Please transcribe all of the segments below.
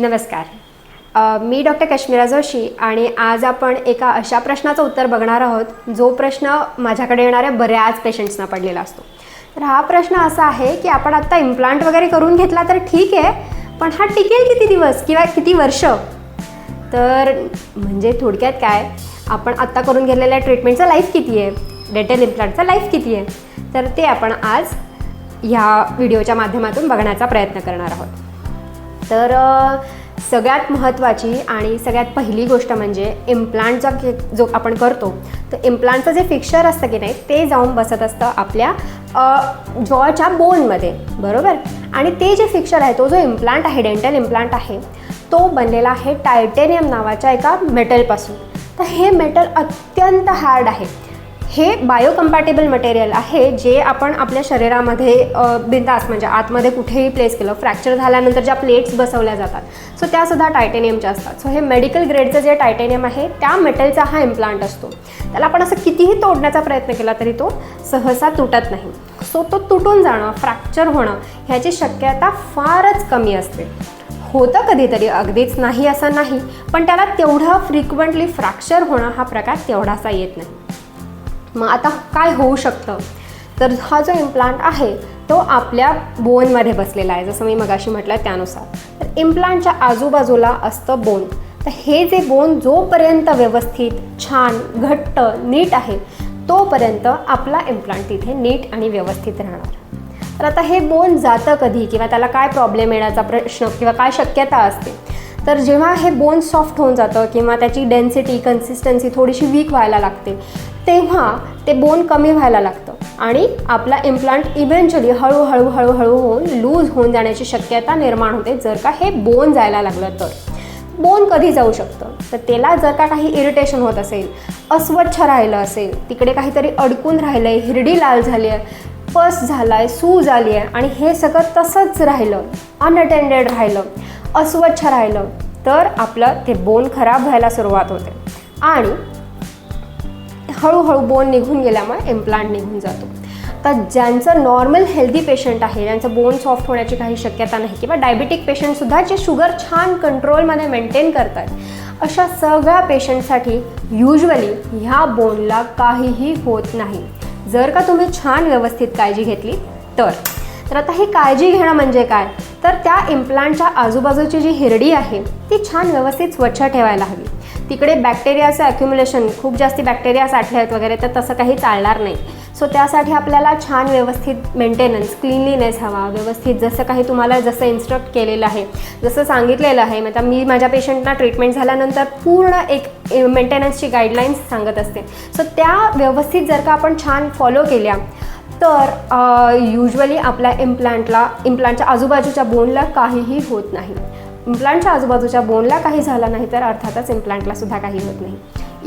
नमस्कार. मी डॉक्टर कश्मीरा जोशी आणि आज आपण एका अशा प्रश्नाचं उत्तर बघणार आहोत जो प्रश्न माझ्याकडे येणाऱ्या बऱ्याच पेशंट्सना पडलेला असतो. तर हा प्रश्न असा आहे की आपण आत्ता इम्प्लांट वगैरे करून घेतला तर ठीक आहे पण हा टिकेल किती दिवस किंवा किती वर्ष? तर म्हणजे थोडक्यात काय आपण आत्ता करून घेतलेल्या ट्रीटमेंटचा लाईफ किती आहे? डेटल इम्प्लांटचा लाईफ किती आहे? तर ते आपण आज ह्या व्हिडिओच्या माध्यमातून बघण्याचा प्रयत्न करणार आहोत. तर सगळ्यात महत्त्वाची आणि सगळ्यात पहिली गोष्ट म्हणजे इम्प्लांटचा के जो आपण करतो तर इम्प्लांटचं जे फिक्चर असतं की नाही ते जाऊन बसत असतं आपल्या जॉच्या बोनमध्ये बरोबर? आणि ते जे फिक्चर आहे तो जो इम्प्लांट आहे डेंटल इम्प्लांट आहे तो बनलेला आहे टायटेनियम नावाच्या एका मेटलपासून तर हे मेटल अत्यंत हार्ड आहे. हे बायोकम्पॅटेबल मटेरियल आहे जे आपण आपल्या शरीरामध्ये बिंदास म्हणजे आतमध्ये कुठेही प्लेस केलं फ्रॅक्चर झाल्यानंतर ज्या प्लेट्स बसवल्या जातात सो त्यासुद्धा टायटेनियमच्या असतात. सो हे मेडिकल ग्रेडचं जे टायटेनियम आहे त्या मेटलचा हा इम्प्लांट असतो. त्याला आपण असं कितीही तोडण्याचा प्रयत्न केला तरी तो सहसा तुटत नाही. सो तो तुटून जाणं फ्रॅक्चर होणं ह्याची शक्यता फारच कमी असते. होतं कधीतरी अगदीच नाही असं नाही पण त्याला तेवढं फ्रिक्वेंटली फ्रॅक्चर होणं हा प्रकार तेवढासा येत नाही. मग आता काय होऊ शकतं? तर हा जो इम्प्लांट आहे तो आपल्या बोनमध्ये बसलेला आहे. जसं मी मगाशी म्हटलं त्यानुसार. तर इम्प्लांटच्या आजूबाजूला असतं बोन तर हे जे बोन जोपर्यंत व्यवस्थित छान घट्ट नीट आहे तोपर्यंत आपला इम्प्लांट तिथे नीट आणि व्यवस्थित राहणार. तर आता हे बोन जातं कधी किंवा त्याला काय प्रॉब्लेम येण्याचा प्रश्न किंवा काय शक्यता असते? तर जेव्हा हे बोन सॉफ्ट होऊन जातं किंवा त्याची डेन्सिटी कन्सिस्टन्सी थोडीशी वीक व्हायला लागते तेव्हा ते बोन कमी व्हायला लागतं आणि आपला इम्प्लांट इव्हेंच्युअली हळूहळू हळूहळू होऊन लूज होऊन जाण्याची शक्यता निर्माण होते जर का हे बोन जायला लागलं तर. बोन कधी जाऊ शकतं? तर त्याला जर का काही इरिटेशन होत असेल अस्वच्छ राहिलं असेल तिकडे काहीतरी अडकून राहिलं आहे हिरडी लाल झाली आहे पस झाला आहे सूज आली आहे आणि हे सगळं तसंच राहिलं अनअटेंडेड राहिलं अस्वच्छ राहिलं तर आपलं ते बोन खराब व्हायला सुरुवात होते. आणि हळूहळू बोन निघून गेल्यामुळे इम्प्लांट निघून जातो. तर ज्यांचं नॉर्मल हेल्दी पेशंट आहे ज्यांचं बोन सॉफ्ट होण्याची काही शक्यता नाही किंवा डायबिटिक पेशंटसुद्धा जे शुगर छान कंट्रोलमध्ये मेंटेन करतात अशा सगळ्या पेशंटसाठी युजली ह्या बोनला काहीही होत नाही. जर का तुम्ही छान व्यवस्थित काळजी घेतली तर. तर आता ही काळजी घेणं म्हणजे काय? तर त्या इम्प्लांटच्या आजूबाजूची जी हिरडी आहे ती छान व्यवस्थित स्वच्छ ठेवायला हवी. तिकडे बॅक्टेरियाचं ॲक्युम्युलेशन खूप जास्ती बॅक्टेरिया साठले आहेत वगैरे तर तसं काही चालणार नाही. सो त्यासाठी आपल्याला छान व्यवस्थित मेंटेनन्स क्लिनलीनेस हवा. व्यवस्थित जसं काही तुम्हाला जसं इन्स्ट्रक्ट केलेलं आहे जसं सांगितलेलं आहे म्हणजे आता मी माझ्या पेशंटना ट्रीटमेंट झाल्यानंतर पूर्ण एक मेंटेनन्सची गाईडलाईन्स सांगत असते. सो त्या व्यवस्थित जर का आपण छान फॉलो केल्या तर युजली आपल्या इम्प्लांटला इम्प्लांटच्या आजूबाजूच्या बोनला काहीही होत नाही. इम्प्लांटच्या आजूबाजूच्या बोनला काही झालं नाही तर अर्थातच इम्प्लांटला सुद्धा काही होत नाही.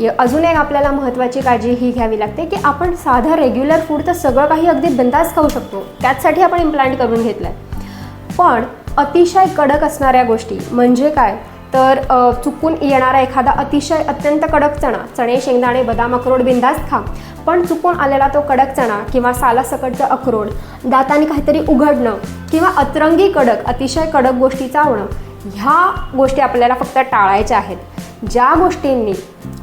य- अजून एक आपल्याला महत्त्वाची काळजी ही घ्यावी लागते की आपण साधं रेग्युलर फूड तर सगळं काही अगदी बिंदास खाऊ शकतो. त्याचसाठी आपण इम्प्लांट करून घेतलं आहे पण अतिशय कडक असणाऱ्या गोष्टी म्हणजे काय? तर चुकून येणारा एखादा अतिशय अत्यंत कडक चणा चणे शेंगदाणे बदाम अक्रोड बिंदास खा. पण चुकून आलेला तो कडक चणा किंवा सालासकटचं अक्रोड दाताने काहीतरी उघडणं किंवा अतरंगी कडक अतिशय कडक गोष्टी चावणं ह्या गोष्टी आपल्याला फक्त टाळायच्या आहेत. ज्या गोष्टींनी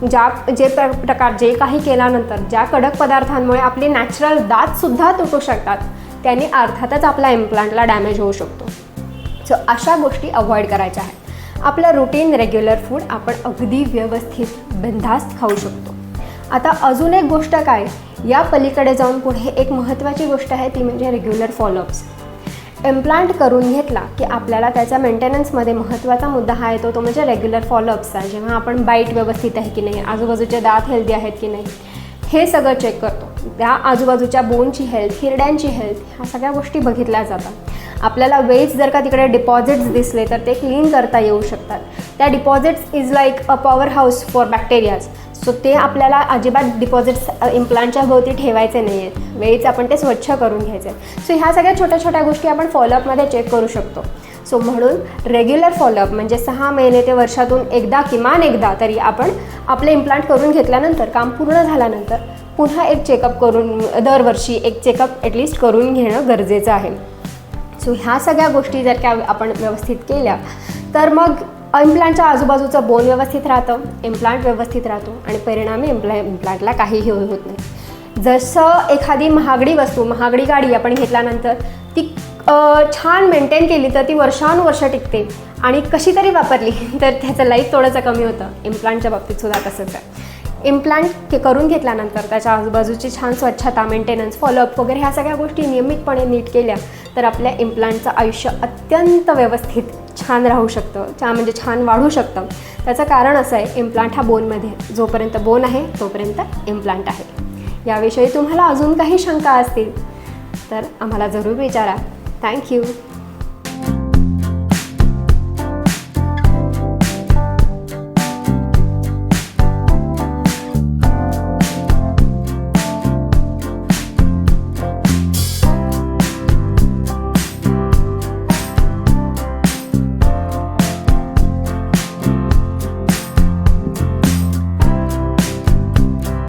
ज्या जे प्र प्रकार जे काही केल्यानंतर ज्या कडक पदार्थांमुळे आपले नॅचरल दातसुद्धा तुटू शकतात त्यांनी अर्थातच आपल्या इम्प्लांटला डॅमेज होऊ शकतो. सो अशा गोष्टी अवॉइड करायच्या आहेत. आपलं रुटीन रेग्युलर फूड आपण अगदी व्यवस्थित बिनधास्त खाऊ शकतो. आता अजून एक गोष्ट काय? या पलीकडे जाऊन पुढे एक महत्त्वाची गोष्ट आहे ती म्हणजे रेग्युलर फॉलोअप्स एम्प्लांट करून घेतला की आपल्याला त्याच्या मेंटेनन्समध्ये महत्त्वाचा मुद्दा हा येतो तो म्हणजे रेग्युलर फॉलोअप्सचा जेव्हा आपण बाईट व्यवस्थित आहे की नाही आजूबाजूचे दात हेल्दी आहेत की नाही हे सगळं चेक करतो. त्या आजूबाजूच्या बोनची हेल्थ हिरड्यांची हेल्थ ह्या सगळ्या गोष्टी बघितल्या जातात. आपल्याला वेज जर का तिकडे डिपॉझिट्स दिसले तर ते क्लीन करता येऊ शकतात. त्या deposits is like a powerhouse for bacterias so ते आपल्याला अजिबात डिपॉझिट्स इम्प्लांटच्या भोवती ठेवायचे नाही आहेत वेळीच आपण ते स्वच्छ करून घ्यायचे. सो ह्या सगळ्या छोट्या छोट्या गोष्टी आपण फॉलोअपमध्ये चेक करू शकतो. सो म्हणून रेग्युलर फॉलोअप म्हणजे सहा महिने ते वर्षातून एकदा किमान एकदा तरी आपण आपले इम्प्लांट करून घेतल्यानंतर काम पूर्ण झाल्यानंतर पुन्हा एक चेकअप करून दरवर्षी एक चेकअप ॲटलिस्ट करून घेणं गरजेचं आहे. सो ह्या सगळ्या गोष्टी जर का आपण व्यवस्थित केल्या तर मग इम्प्लांटच्या आजूबाजूचं बोन व्यवस्थित राहतं इम्प्लांट व्यवस्थित राहतो आणि परिणामी इम्प्ला इम्प्लांटला काहीही होत नाही. जसं एखादी महागडी वस्तू महागडी गाडी आपण घेतल्यानंतर ती छान मेंटेन केली तर ती वर्षानुवर्ष टिकते आणि कशी तरी वापरली तर त्याचं लाईफ थोडंसं कमी होतं. इम्प्लांटच्या बाबतीत सुद्धा तसंच आहे. इम्प्लांट करून घेतल्यानंतर त्याच्या आजूबाजूची छान स्वच्छता मेंटेनन्स फॉलोअप वगैरे ह्या सगळ्या गोष्टी नियमितपणे नीट केल्या तर आपल्या इम्प्लांटचं आयुष्य अत्यंत व्यवस्थित छान राहू शकतं छान म्हणजे छान वाढू शकतं. त्याचं कारण असं आहे इम्प्लांट हा बोनमध्ये जोपर्यंत बोन आहे तोपर्यंत इम्प्लांट आहे. याविषयी तुम्हाला अजून काही शंका असतील तर आम्हाला जरूर विचारा. थँक्यू